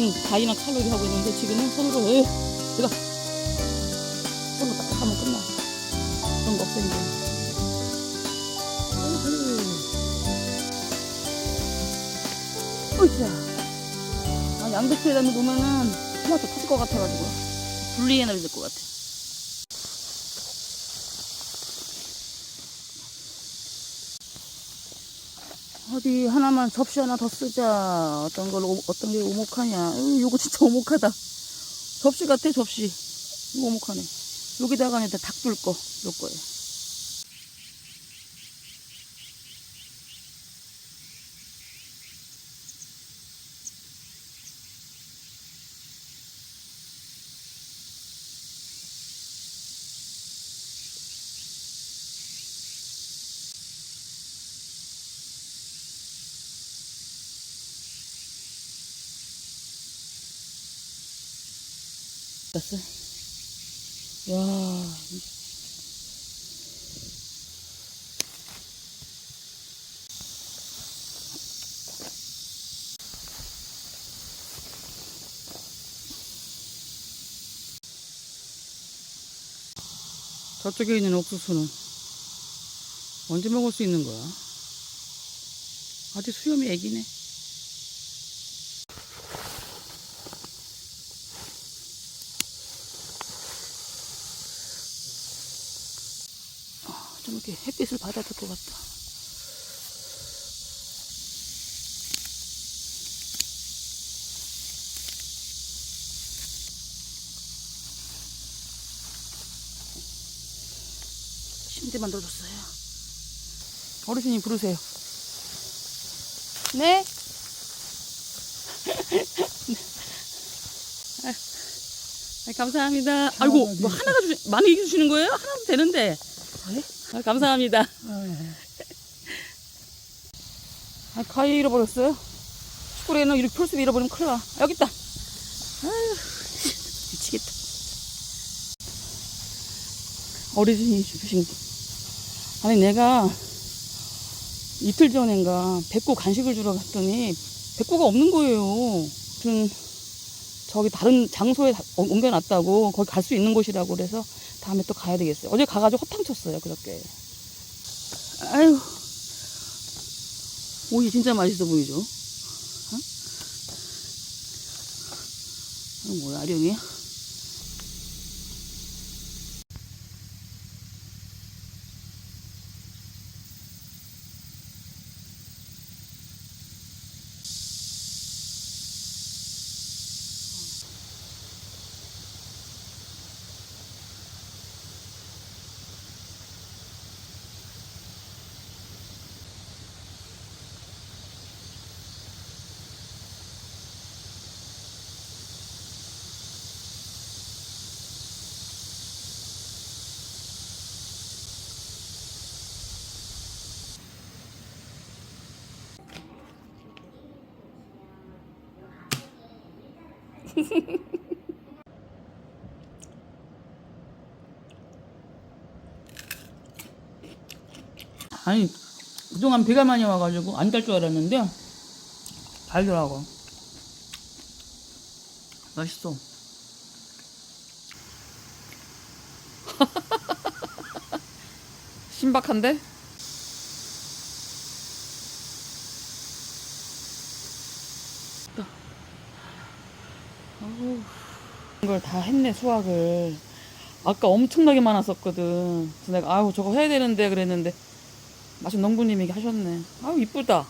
대충 다이나 칼로리 하고 있는데 지금은 손으로 에 내가 손으로 딱 하면 끝나. 그런 거 없애는 게 어이차 아, 양배추에다 놓으면은 토마토 터질 것 같아가지고. 분리해놔야 될것 같아 어디 하나만 접시 하나 더 쓰자. 어떤 걸 오- 어떤 게 오목하냐. 으, 요거 진짜 오목하다. 접시 같아 접시. 이거 오목하네. 여기다가 이제 닭 둘 거, 요 거 에. 됐어. 야, 저쪽에 있는 옥수수는 언제 먹을 수 있는 거야? 아직 수염이 애기네. 좀 이렇게 햇빛을 받아야 될 것 같다. 침대 만들어줬어요. 어르신이 부르세요. 네? 아, 아, 감사합니다. 아이고, 뭐 하나가 주시, 많이 주시는 거예요? 하나면 되는데. 아, 감사합니다. 아, 가위 잃어버렸어요? 슈크레는 이렇게 풀숲 잃어버리면 큰일 나. 아, 여기 있다. 아유, 미치겠다. 어르신이 주신 거. 아니, 내가 이틀 전인가 백구 간식을 주러 갔더니 백구가 없는 거예요. 저기 다른 장소에 옮겨놨다고 거기 갈 수 있는 곳이라고 그래서 다음에 또 가야 되겠어요. 어제 가가지고 허탕 쳤어요, 그렇게. 아유, 오이 진짜 맛있어 보이죠? 어? 뭐야, 아령이야? 아니, 그동안 비가 많이 와가지고 안 달 줄 알았는데, 달더라고. 맛있어. 신박한데? 어우, 이 걸 다 했네, 수학을. 아까 엄청나게 많았었거든. 그래서 내가, 아유, 저거 해야 되는데, 그랬는데, 마침 농부님이 하셨네. 아유, 이쁘다.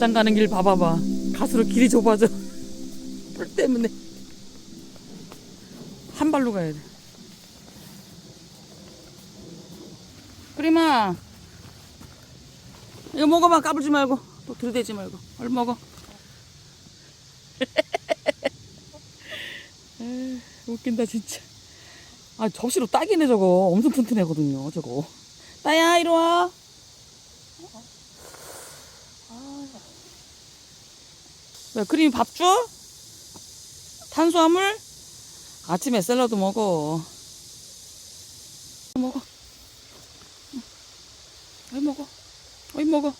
닭장 가는 길 봐봐봐. 가스로 길이 좁아져. 불 때문에. 한 발로 가야 돼. 그림아. 이거 먹어봐. 까불지 말고. 또 들이대지 말고. 얼른 먹어. 에이, 웃긴다, 진짜. 아, 접시로 딱이네, 저거. 엄청 튼튼하거든요, 저거. 따야, 이리 와. 왜 그림이 밥 줘? 탄수화물? 아침에 샐러드 먹어. 먹어. 응. 어이 먹어. 어이 먹어.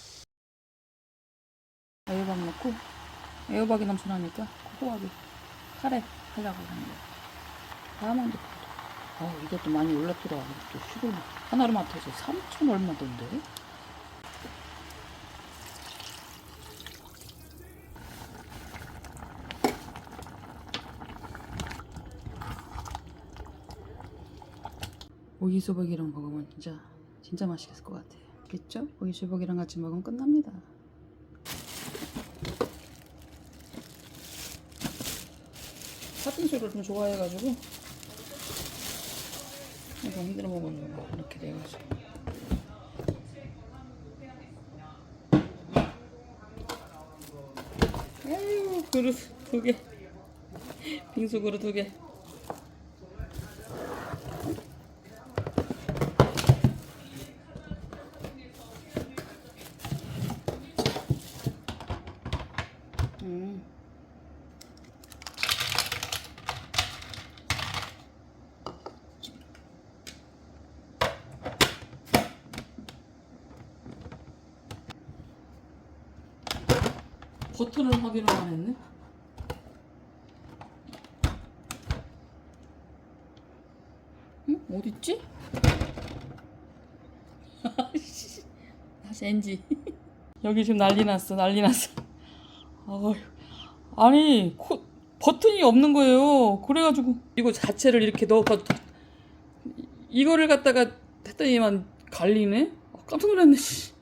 애호박 넣고 애호박이 넘쳐나니까 고소하게 카레 하려고 하는 거야. 다음은 어 이것도 많이 올랐더라. 또 시골 하나로마트에서 3천 얼마던데? 오이 소박이랑 먹으면 진짜 진짜 맛있겠을 것 같아요. 그렇죠? 오이 소박이랑 같이 먹으면 끝납니다. 팥빙수를 좀 좋아해가지고 이거 흔들어 먹으면 이렇게 돼가지고 아유 그릇 두개 빙수 그릇 두개 버튼을 확인을 안 했네. 응? 어딨지? 다시 엔지. 여기 지금 난리 났어, 난리 났어. 어휴, 아니 코, 버튼이 없는 거예요. 그래가지고 이거 자체를 이렇게 넣어서 이거를 갖다가 했더니만 갈리네. 아, 깜짝 놀랐네. 씨.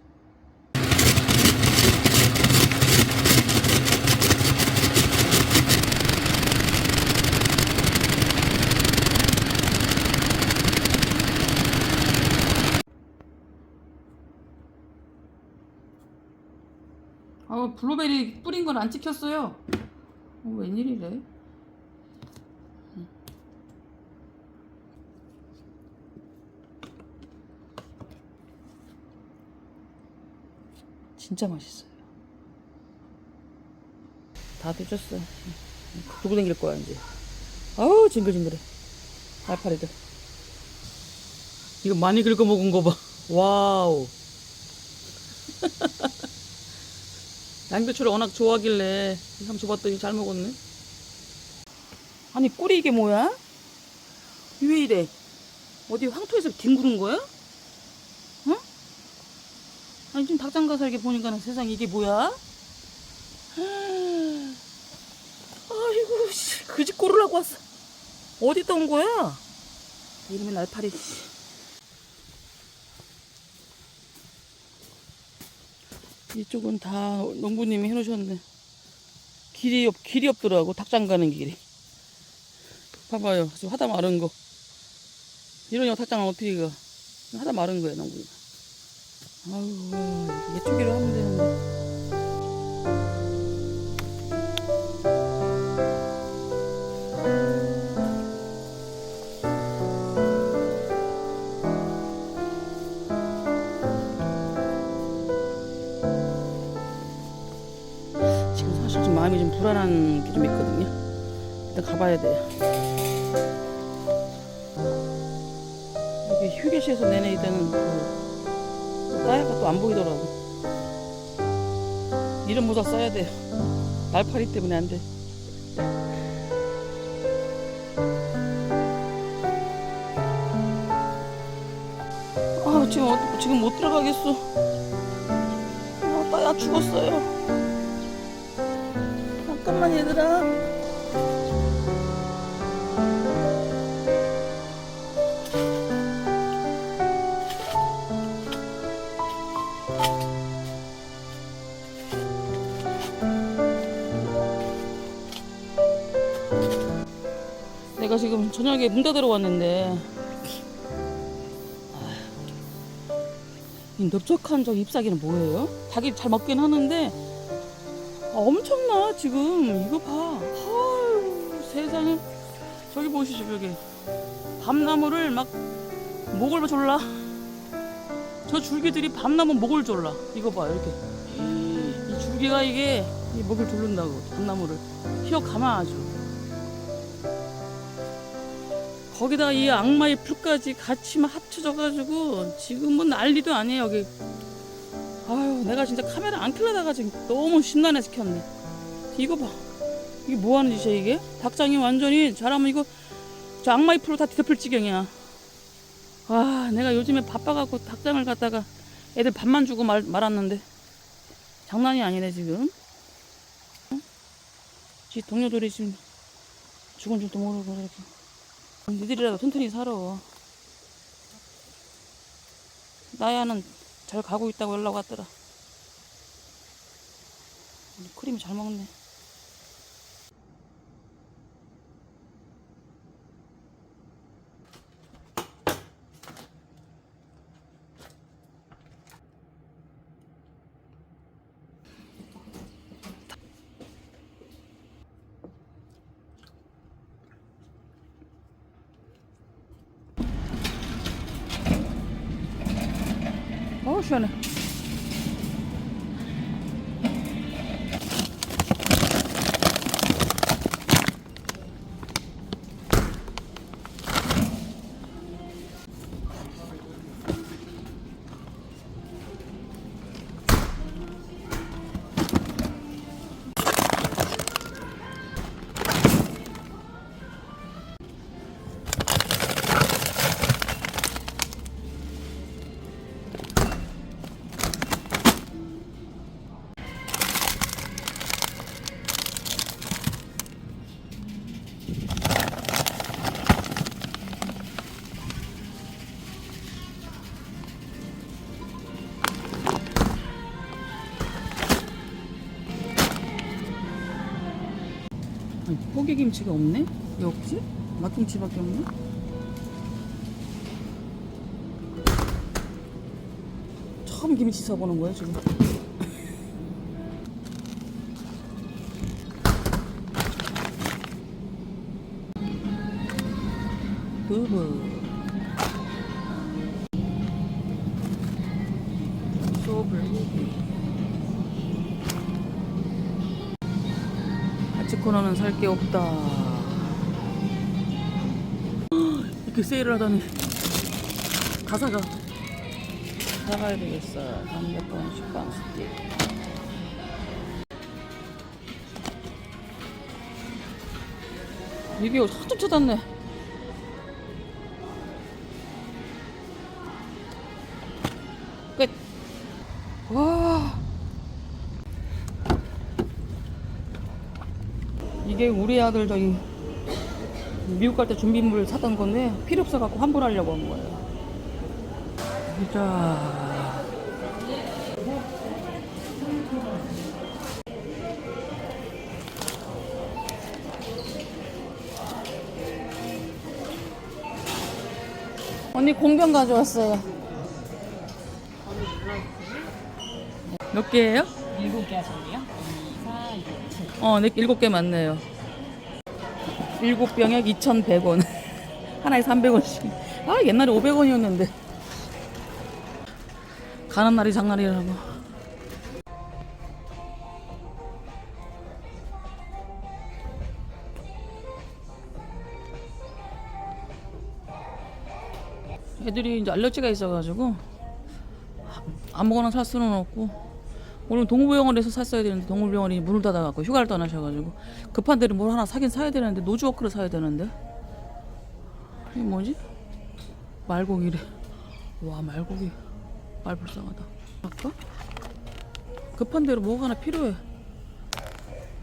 아 블루베리 뿌린 건 안 찍혔어요. 어, 웬일이래? 진짜 맛있어요. 다 되졌어. 두고 댕길 거야 이제. 아우 징글징글해. 알파리들. 이거 많이 긁어 먹은 거 봐. 와우. 양배추를 워낙 좋아하길래 한번 줘봤더니 잘 먹었네. 아니 꿀이 이게 뭐야? 왜 이래? 어디 황토에서 뒹구른 거야? 응? 아니 지금 닭장 가서 이렇게 보니까 는 세상 이게 뭐야? 아이고 씨, 그집 고르라고 왔어. 어디다 온 거야? 이름이 날파리. 이쪽은 다 농부님이 해놓으셨네. 길이 없, 길이 없더라고. 닭장 가는 길이. 봐봐요. 지금 하다 마른 거. 이러니 닭장은 어떻게 가? 하다 마른 거야, 농부님. 아유, 이쪽으로 하면 되는데. 마음이 좀 불안한 게 좀 있거든요. 일단 가봐야 돼요. 여기 휴게실에서 내내 있다는 그 따야가 또 안 보이더라고. 이름 모자 써야 돼요. 날파리 때문에 안 돼. 아 지금 어, 지금 못 들어가겠어. 아 따야 죽었어요. 잠깐만 얘들아. 내가 지금 저녁에 문 닫으러 왔는데 이 넓적한 저 잎사귀는 뭐예요? 닭이 잘 먹긴 하는데 아, 엄청나 지금. 이거 봐. 아유 세상에. 저기 보시죠 여기? 밤나무를 막 목을 졸라. 저 줄기들이 밤나무 목을 졸라. 이거 봐 이렇게. 이 줄기가 이게 이 목을 졸른다고 밤나무를. 휘어 감아 아주. 거기다가 이 악마의 풀까지 같이 막 합쳐져 가지고 지금은 난리도 아니에요 여기 아유 내가 진짜 카메라 안 켜려다가 지금 너무 심란해 시켰네. 이거 봐. 이게 뭐 하는 짓이야 이게? 닭장이 완전히 잘하면 이거 저 악마의 풀로 다 뒤덮을 지경이야. 아 내가 요즘에 바빠갖고 닭장을 갔다가 애들 밥만 주고 말, 말았는데 장난이 아니네 지금. 응? 지 동료들이 지금 죽은 줄도 모르고 이렇게. 니들이라도 튼튼히 살아. 나야는 잘 가고 있다고 연락 왔더라. 크림이 잘 먹네. 어시 아니, 포기김치가 없네? 왜 없지? 맛김치밖에 없네? 처음 김치 사보는 거야 지금 살 게 없다. 이렇게 세일을 하다니. 다 사가. 사가야 되겠어. 담배권 식빵 스틱. 이게 한참 찾았네. 우리 아들 저기 미국 갈 때 준비물 사던 건데 필요 없어 갖고 환불하려고 한 거예요. 자. 언니 공병 가져왔어요. 몇 개예요? 일곱 개 하셨네요. 2, 4, 6, 7. 어, 네, 일곱 개 맞네요. 일곱 병에 2,100원. 하나에 300원씩. 아, 옛날에 500원이었는데. 가는 날이 장날이라고. 애들이 이제 알레르기가 있어가지고 아무거나 살 수는 없고 오늘 동물병원에서 샀어야 되는데 동물병원이 문을 닫아갖고 휴가를 떠나셔가지고 급한 대로 뭘 하나 사긴 사야 되는데 노즈워크를 사야 되는데? 이게 뭐지? 말고기래. 와 말고기. 말 불쌍하다. 아까? 급한 대로 뭐가 하나 필요해.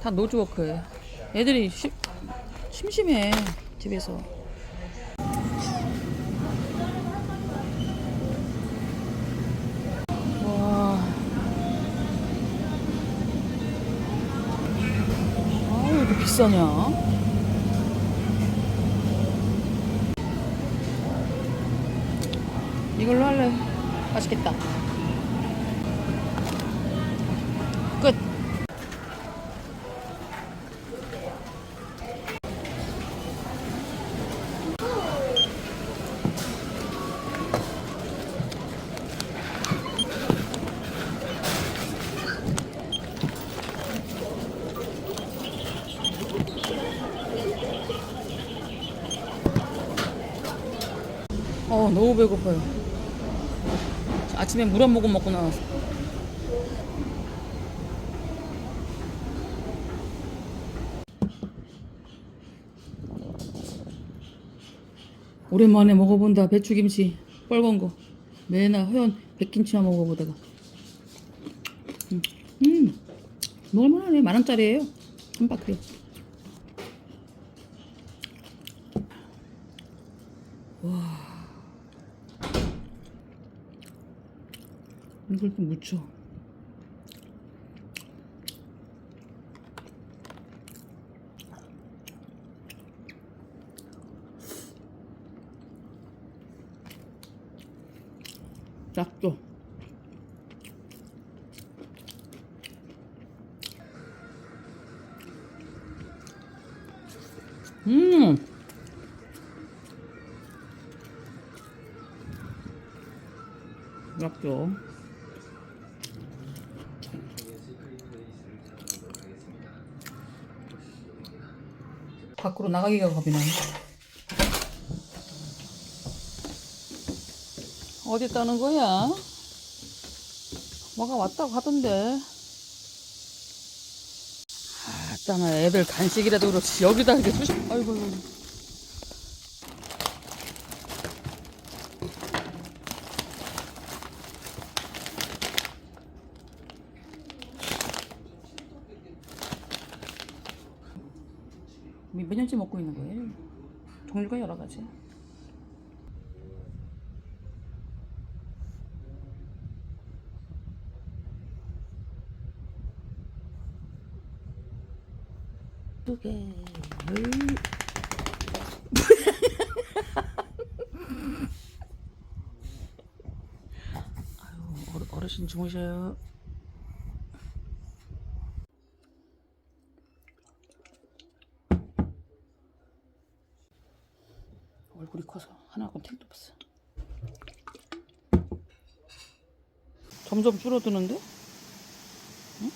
다 노즈워크에. 애들이 심, 심심해 집에서 이렇게 비싸냐? 이걸로 할래. 맛있겠다. 너무 배고파요. 아침에 물 한 모금 먹고 나왔어. 오랜만에 먹어본다. 배추김치 빨간 거. 맨날 허연 백김치만 먹어보다가. 음, 음 먹을만하네. 만 원짜리예요. 한 바퀴 이걸 또 묻혀 짝죠 밖으로 나가기가 겁이 나네. 어디 따는 거야? 뭐가 왔다고 하던데. 아, 따나 애들 간식이라도 그렇지. 여기다 이렇게 수십, 아이고, 아이고. 몇 년째 먹고 있는 거예요? 가지. 두 개. 아유, 어르- 어르신 주무셔요. 얼굴이 커서 하나하고 택도 없어. 점점 줄어드는데? 응?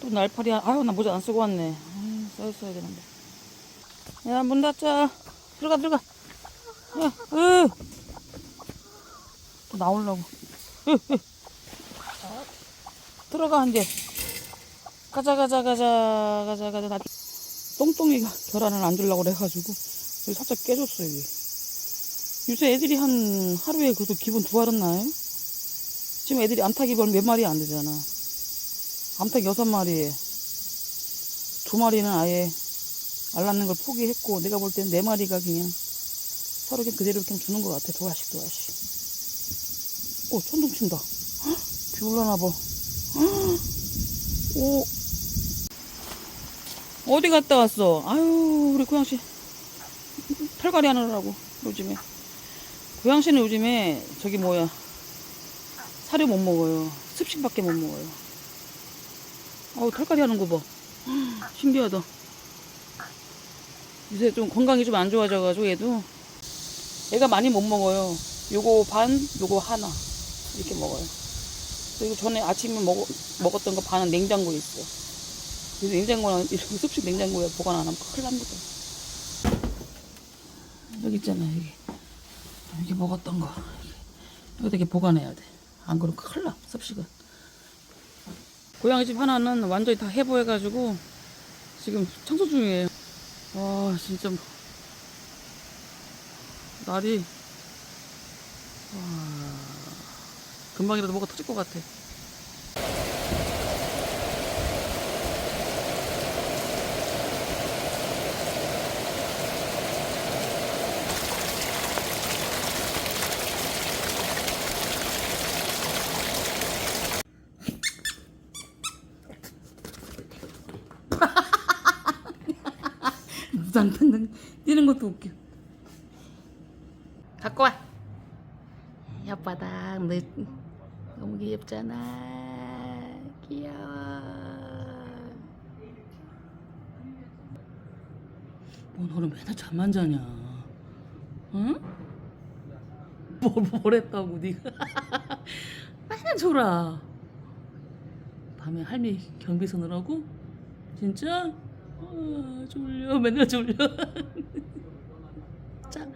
또 날파리야. 아유, 나 모자 안 쓰고 왔네. 아유, 써 있어야 되는데. 야, 문 닫자. 들어가, 들어가. 야, 으. 또 나오려고. 들어가, 이제. 가자, 가자, 가자, 가자, 가자. 나 똥똥이가 계란을 안 주려고 그래가지고 여기 살짝 깨졌어 여기 요새 애들이 한 하루에 그래도 기본 두 알은 나요? 지금 애들이 암탉이 몇 마리 안 되잖아 암탉 여섯 마리에 두 마리는 아예 알 낳는 걸 포기했고 내가 볼땐네 마리가 그냥 서로 그냥 그대로 그냥 주는 것 같아 두 알씩 오 천둥 친다 헉, 비 올라나 봐 헉, 오 어디 갔다 왔어? 아유, 우리 고양씨. 털갈이 하느라고, 요즘에. 고양씨는 요즘에, 저기 뭐야. 사료 못 먹어요. 습식밖에 못 먹어요. 아우, 털갈이 하는 거 봐. 헉, 신기하다. 요새 좀 건강이 좀 안 좋아져가지고, 얘도. 얘가 많이 못 먹어요. 요거 반, 요거 하나. 이렇게 먹어요. 그리고 전에 아침에 먹, 먹었던 거 반은 냉장고에 있어. 그래서 냉장고는 이렇게 습식 냉장고에 보관 안 하면 큰일 납니다. 여기 있잖아, 여기. 이게 먹었던 거 여기다 이렇게 보관해야 돼. 안 그러면 큰일 나 섭식은. 고양이 집 하나는 완전히 다 해보해가지고 지금 청소 중이에요. 와 진짜 날이 와 금방이라도 뭐가 터질 것 같아. 무당탕탕 뛰는 것도 웃겨. 갖고 와. 혓바닥 너 너무 귀엽잖아. 귀여워. 뭐 너는 맨날 잠만 자냐? 응? 뭘, 뭘 했다고 네가 맨날 졸아. 밤에 할미 경비 서느라고? 진짜? 아, 졸려. 맨날 졸려. 자,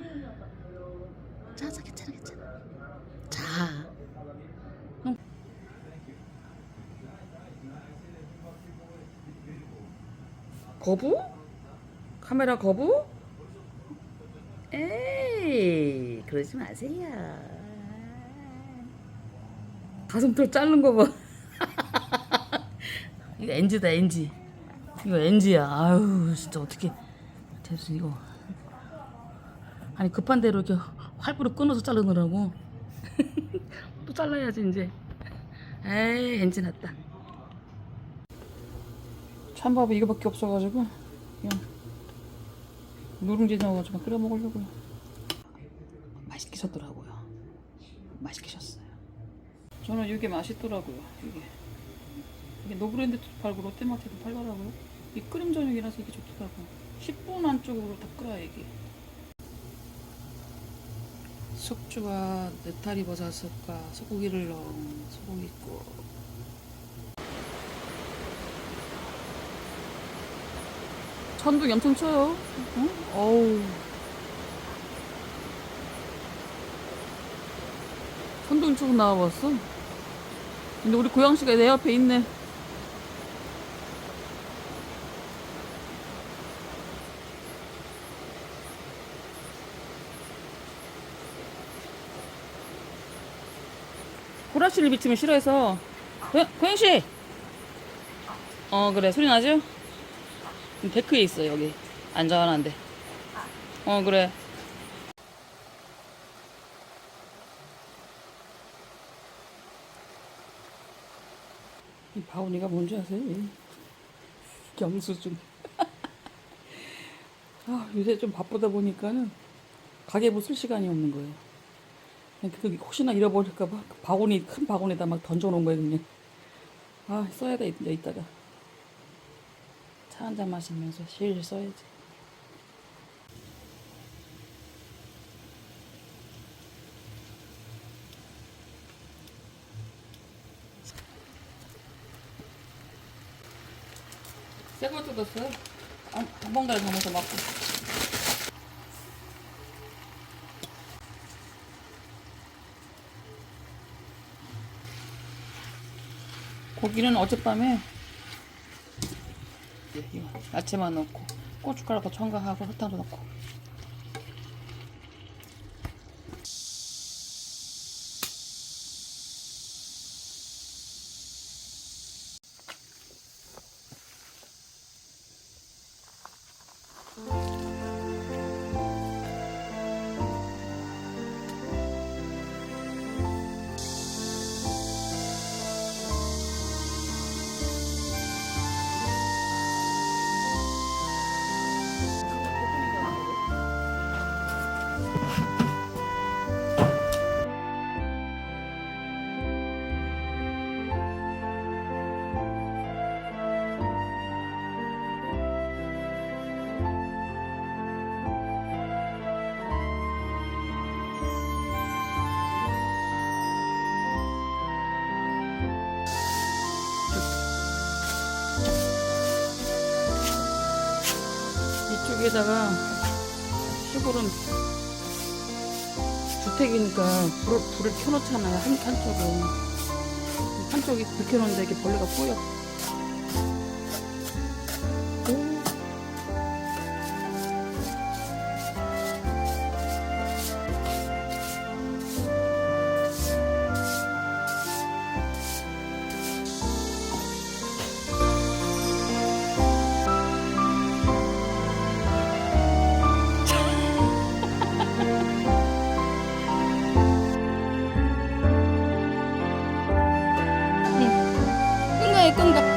자, 자 괜찮아 괜찮아. 자. 응. 거부? 카메라 거부? 에이 그러지 마세요. 가슴털 자른 거봐. 이거 NG다 NG 이거 NG야. 아유, 진짜 어떻게 됐어 이거. 아니 급한 대로 이렇게 활부로 끊어서 자르느라고. 또 잘라야지 이제. 에이, NG 났다. 찬밥이 이거밖에 없어가지고 그냥 누룽지 넣어가지고 끓여 먹으려고요. 맛있게 셨더라고요. 맛있게 셨어요. 저는 이게 맛있더라고요. 이게. 이게 노브랜드도 팔고 롯데마트도 팔더라고요. 이 끓임 저녁이라서 이게 좋더라고. 10분 안쪽으로 다 끓어야 이게. 숙주와 느타리 버섯과 소고기를 넣은 소고기 있고. 천둥 엄청 쳐요. 응? 어우. 천둥 치고 나와봤어. 근데 우리 고양시가 내 옆에 있네. 구라씨를 비치면 싫어해서. 고양, 고양씨! 어 그래. 소리 나죠? 데크에 있어 여기. 안전한데. 어 그래. 이 바구니가 뭔지 아세요? 이 경수증 아 요새 좀 바쁘다 보니까는 가계부 쓸 시간이 없는 거예요 그냥 그 혹시나 잃어버릴까봐 그 바구니 큰 바구니에다 막 던져놓은 거예요 그냥. 아 써야 돼 이제 이따가. 차 한 잔 마시면서 실 써야지. 새거 뜯었어요? 한, 한 번가에 담아서 먹고 고기는 어젯밤에 예, 야채만 넣고 고춧가루도 첨가하고 설탕도 넣고 이쪽에다가 시골은 주택이니까 불을, 불을 켜놓잖아요. 한, 한쪽은. 한쪽이 불 켜놓는데 이렇게 벌레가 꼬여. 끈가에 끈가.